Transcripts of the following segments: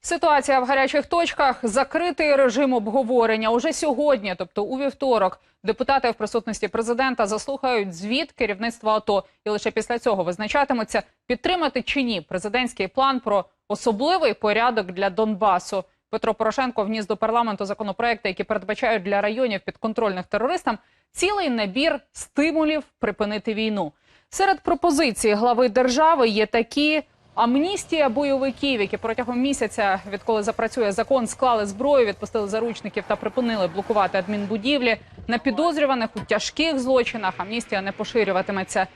Ситуація в гарячих точках, закритий режим обговорення. Уже сьогодні, тобто у вівторок, депутати в присутності президента заслухають звіт керівництва АТО і лише після цього визначатимуться, підтримати чи ні президентський план про особливий порядок для Донбасу. Петро Порошенко вніс до парламенту законопроекти, які передбачають для районів підконтрольних терористам цілий набір стимулів припинити війну. Серед пропозицій глави держави є такі. Амністія бойовиків, які протягом місяця, відколи запрацює закон, склали зброю, відпустили заручників та припинили блокувати адмінбудівлі. На підозрюваних у тяжких злочинах амністія не поширюватиметься.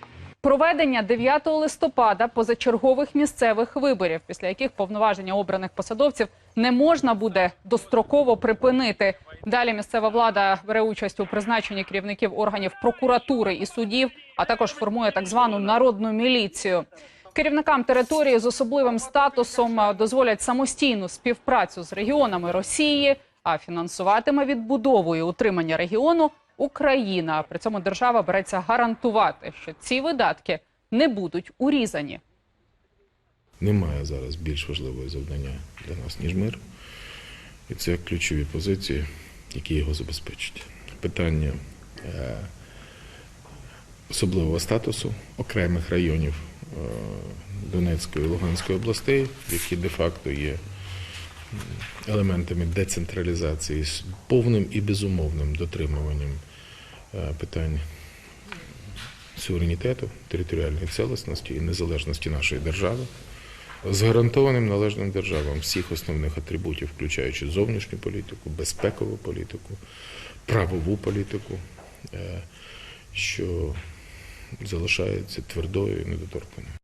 Проведення 9 листопада позачергових місцевих виборів, після яких повноваження обраних посадовців не можна буде достроково припинити. Далі місцева влада бере участь у призначенні керівників органів прокуратури і судів, а також формує так звану народну міліцію. Керівникам території з особливим статусом е, дозволять самостійну співпрацю з регіонами Росії, а фінансуватиме відбудову і утримання регіону Україна. При цьому держава береться гарантувати, що ці видатки не будуть урізані. Немає зараз більш важливого завдання для нас, ніж мир. І це ключові позиції, які його забезпечать. Питання е, особливого статусу окремих районів Донецької і Луганської областей, які де-факто є елементами децентралізації з повним і безумовним дотримуванням е, питань суверенітету, територіальної цілісності і незалежності нашої держави з гарантованим належним державам всіх основних атрибутів, включаючи зовнішню політику, безпекову політику, правову політику, е, що залишається твердою і недоторканою.